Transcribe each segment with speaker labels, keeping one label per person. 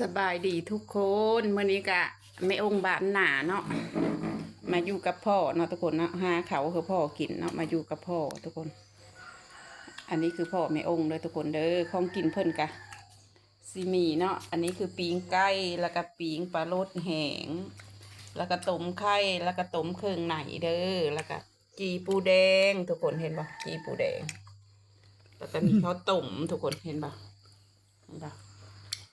Speaker 1: สบายดีทุกคนเมื่อนี้กะไม่องค์บานหนาเนาะมาอยู่กับพ่อเนาะทุกคนเนาะหาเขาคือพ่อกินเนาะมาอยู่กับพ่อทุกคน อันนี้คือพ่อไม่องค์เลยทุกคนเด้อของกินเพิ่นกะซีมีเนาะอันนี้คือปีงไก่แล้วก็ปีงปลาโลดแหงแล้วก็ต้มไข่แล้วก็ต้มเครื่องในเด้อแล้วก็จีปูแดง ทุกคนเห็นปะจีปูแดงแล้วก็มีข้าวต้มทุกคนเห็นปะเห็นปะ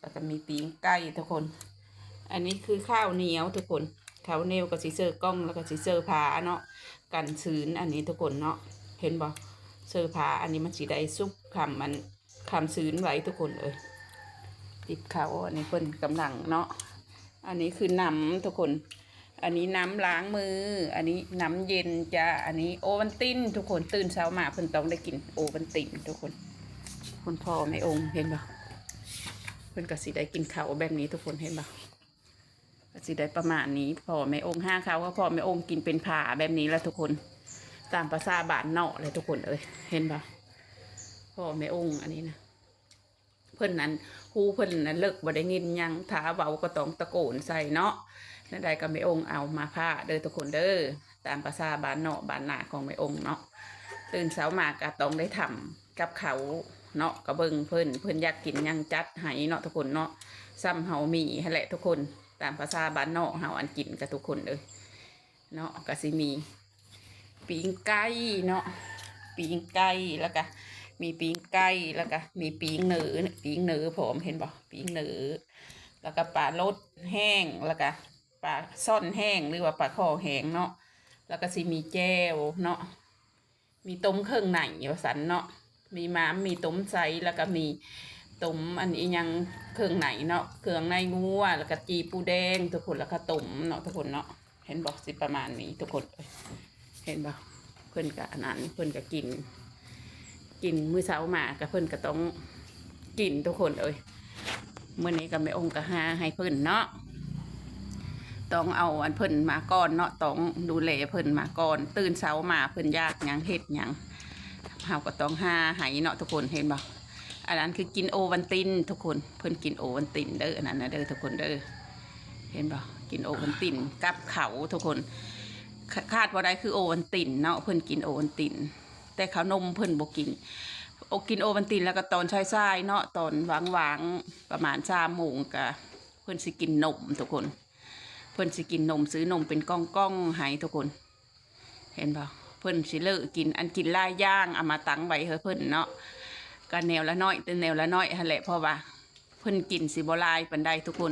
Speaker 1: แล้วก็มีปีงไก่ทุกคน อันนี้คือข้าวเหนียวทุกคนข้าวเหนียวกับสีเซอร์กล้องแล้วก็สีเซอร์ผาเนาะกันชื้นอันนี้ทุกคนเนาะเห็นบ่เซอร์ผาอันนี้มันสีได้ซุปคำมันคำชื้นไว้ทุกคนเลยติดเขาอันนี้เพิ่นกำลังเนาะอันนี้คือน้ำทุกคน อันนี้น้ำล้างมือ อันนี้น้ำเย็นจ้าอันนี้โอวันตินทุกคนตื่นเช้ามาเพิ่นต้องได้กินโอวันตินทุกคน คุณพ่อไม่องค์เห็นบ่ เพิ่นก็สิได้กินข้าวแบบนี้ทุกคนเห็นปะก็สิได้ประมาณนี้พ่อแม่องค์ห้าเขาก็พ่อแม่องค์กินเป็นผ่าแบบนี้แล้วทุกคน ตามภาษาบานเนาะเลยทุกคนเอ้ยเห็นปะพ่อแม่องค์อันนี้นะเพิ่นนั้นฮูเพิ่นนั้นเลิกบ่ได้ยินยังถาเบาก็ต้องตะโกนใส่เนาะนั่นใดก็แม่องค์เอามาผ้าเด้อทุกคนเด้อตามภาษาบานเนาะบานหนาของแม่องค์เนาะตื่นเช้ามาก็ต้องได้ทำกับเขา เนาะกระเบิงเพิ่นเพิ่นอยากกินยังจัดให้เนาะทุกคนเนาะซ้ำเฮามีแหละทุกคนตามภาษาบ้านนอกเฮาอันกินกับทุกคนเลยเนาะก็สิมีปีงไก่เนาะปีงไก่แล้วก็มีปีงไก่แล้วก็มีปีงเหนือปีงเหนือผมเห็นบ่ปีงเหนือแล้วก็ปลาลดแห้งแล้วก็ปลาซ่อนแห้งหรือว่าปลาคอแห้งเนาะแล้วก็สิมีแจ่วเนาะมีต้มเครื่องในอยู่สันเนาะ มีม้ามมีต้มไซแล้วก็มีต้มอันนี้ยังเครื่องไหนเนาะเครื่องในงัวแล้วก็จีปูแดงทุกคนแล้วก็ต้มเนาะทุกคนเนาะเห็นบอกสิประมาณนี้ทุกคนเอ้ยเห็นบอกเพื่อนกับอันนั้นเพื่อนก็กิน กินมื้อเช้ามากับเพื่อนก็ต้องกินทุกคนเอ้ยเมื่อนี้ก็ไม่องค์ก็หาให้เพื่อนเนาะต้องเอาอันเพิ่นมาก่อนเนาะต้องดูแลเพิ่นมาก่อน ตื่นเช้ามาเพิ่นยากยังเฮ็ดยัง เฮาก็ต้องหาไหเนาะทุกคนเห็นบ่อันนั้นคือกินโอวันตินทุกคนเพิ่นกินโอวันตินเด้ออันนั้นนะเด้อทุกคนเด้อเห็นบ่กินโอวันตินกับเขาทุกคน คาดว่าได้คือโอวันตินเนาะเพิ่นกินโอวันติน แต่ขานมเพิ่นบ่กินโอกินโอวันตินแล้วก็ตอนสายๆเนาะตอนวางๆประมาณ3โมงก็เพิ่นสิกินนมทุกคน เพิ่นสิกินนมซื้อนมเป็นก้องๆให้ทุกคน เห็นบ่ เพิ่นสิเลิกกินอันกินลายย่างเอามาตั้งไว้เฮ้เพิ่นเนาะก็แนวละน้อยแต่แนวละน้อยหั่นแหละเพราะว่าเพิ่นกินสิบ่ลายปานใดทุกคน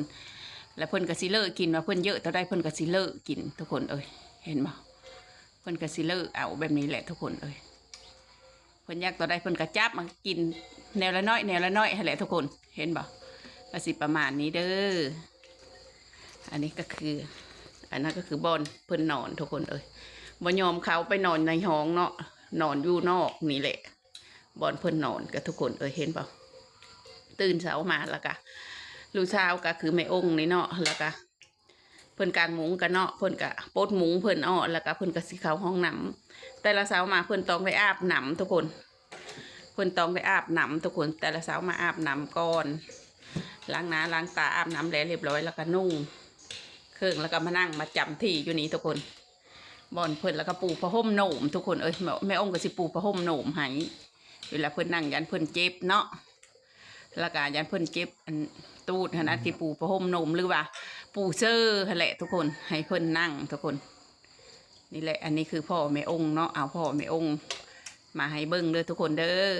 Speaker 1: แล้วเพิ่นก็สิเลิกกินว่าเพิ่นเยอะเท่าใดเพิ่นก็สิเลิกกินทุกคนเอ้ยเห็นบ่เพิ่นก็สิเลิกเอาแบบนี้แหละทุกคนเอ้ยเพิ่นอยากตัวใดเพิ่นก็จับมากินแนวละน้อยแนวละน้อยหั่นแหละทุกคนเห็นบ่ก็สิประมาณนี้เด้ออันนี้ก็คือ อันนั้นก็คือบอนเพิ่นนอนทุกคนเอ้ย บ่ยอมเขาไปนอนในห้องเนาะนอนอยู่นอกนี่แหละบอนเพิ่นนอนกับทุกคนเออเห็นเปล่าตื่นเช้ามาแล้วก็ลูกเช้าก็คือแม่องค์นี่เนาะแล้วก็เพิ่นกางมุงกันเนาะเพิ่นก็ปดมุงเพิ่นอ้อแล้วก็เพิ่นก็สิเข้าห้องน้ำแต่ละเช้ามาเพิ่นต้องไปอาบน้ำทุกคนเพิ่นต้องไปอาบน้ำทุกคน แต่ละเช้ามาอาบน้ำก่อนล้างหน้าล้างตาอาบน้ำแล้วเรียบร้อยแล้วก็นุ่ง เครื่องแล้วก็มานั่งมาจำที่อยู่นี่ทุกคน บอนเพิ่นแล้วก็ปูผ้าห่มโหนมทุกคนเอ้ยแม่แม่องค์ก็สิปูผ้าห่มโหนมให้เวลาเพิ่นนั่งยันเพิ่นเจ็บเนาะแล้วก็ยันเพิ่นเจ็บอันตูดหั้นนะที่ปูผ้าห่มโหนมหรือว่า ปูเซอร์แหละทุกคนให้เพิ่นนั่งทุกคน นี่แหละ อันนี้คือพ่อแม่องค์เนาะเอาพ่อแม่องค์มาให้เบิ่งเด้อทุกคนเด้อ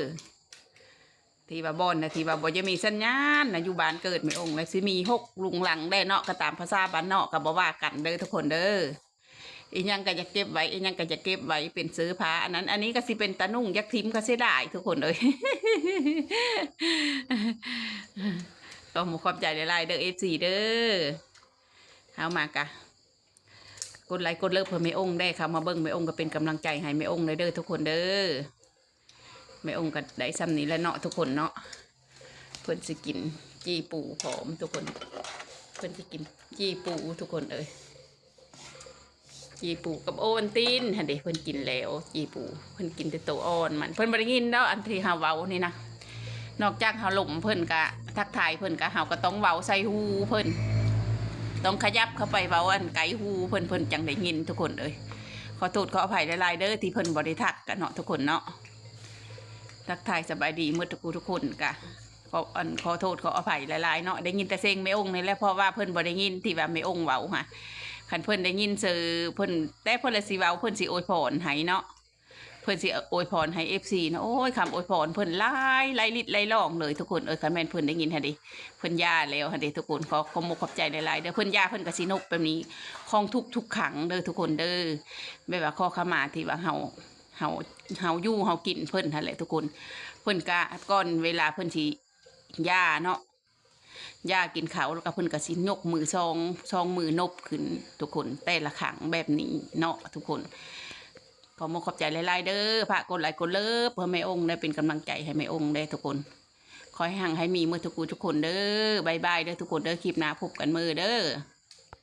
Speaker 1: ที่ว่าบอนนะที่ว่าบ่จะมีสัญญาณนะอยู่บ้านเกิดแม่องค์เลยสิมีหกลุงหลังได้เนาะก็ตามภาษาบ้านเนาะก็บ่ว่ากันเด้อทุกคนเด้อ อีหยังก็จะเก็บไว้อีหยังก็จะเก็บไว้เป็นซื้อผ้าอันนั้น อันนี้ก็สิเป็นตะนุ่งยักทิมก็เสียดายทุกคนเลยก็หมูขอบใจหลายๆเด้อเอซีเด้อเอามากะกดไลค์กดเลิฟเพื่อแม่องค์ได้ค่ะมาเบิ้งแม่องค์ก็เป็นกำลังใจให้แม่องค์เลยเด้อทุกคนเด้อแม่องค์ก็ได้ซ้ำนี้แล้วเนาะทุกคนเนาะเพิ่นสิกิน จีปูผอมทุกคน เพิ่นสิกิน จีปูทุกคนเอ้ย จีปูกับโอวันตินฮันเดเพิ่นกินแล้ว จีปูเพิ่นกินแต่ตัวอ่อนมันเพิ่นบ่ได้กินเนาะอันที่เฮาเว้านี่นะนอกจากเฮาหลมเพิ่นกะทักทายเพิ่นก็เฮาก็ต้องเว้าใส่หูเพิ่นต้องขยับเข้าไปเว้าอันไกลหูเพิ่นเพิ่นจังได้ยินทุกคนเอ้ยขอโทษขออภัยหลายๆเด้อที่เพิ่นบ่ได้ทักกันเนาะทุกคนเนาะทักทายสบายดีเมื่อทุกผู้ทุกคนกะขออันขอโทษขออภัยหลายๆเนาะได้ยินแต่เสียงแม่องค์นี่แหละเพราะว่าเพิ่นบ่ได้ยินที่ว่าแม่องค์เว้าค่ะ คันเพิ่นได้ยินเจอเพิ่นแต่เพิ่นละสิเว้าเพิ่นสิอยพรให้เนาะเพิ่นสิอยพรให้ FC นะโอ้ยคำอยพรเพิ่นหลายหลายลิดหลายล่องเลยทุกคนเอ้ยคันแม่นเพิ่นได้ยินหั่นดิเพิ่นย่าแล้วหั่นดิทุกคนขอขอมกขอบใจหลายๆเด้อเพิ่นย่าเพิ่นก็สินกแบบนี้ของทุกทุกๆครั้งเด้อทุกคนเด้อแบบว่าขอขมาที่ว่าเฮาเฮาเฮาอยู่เฮากินเพิ่นหั่นแหละทุกคน เพิ่นก็ก่อนเวลาเพิ่นสิย่าเนาะ ย่ากินขาวแล้วก็เพิ่นก็สิยกมือซองซองมือนบขึ้นทุกคนแต่ละขังแบบนี้เนาะทุกคนขอมขอบใจหลายๆเด้อพระกดไลค์กดเลิฟเพื่อแม่องค์ได้เป็นกำลังใจให้แม่องค์ได้ทุกคนขอให้ห่างให้มีเมื่อทุกคูทุกคนเด้อบายบายเด้อทุกคนเด้อคลิปหน้าพบกันมือเด้อ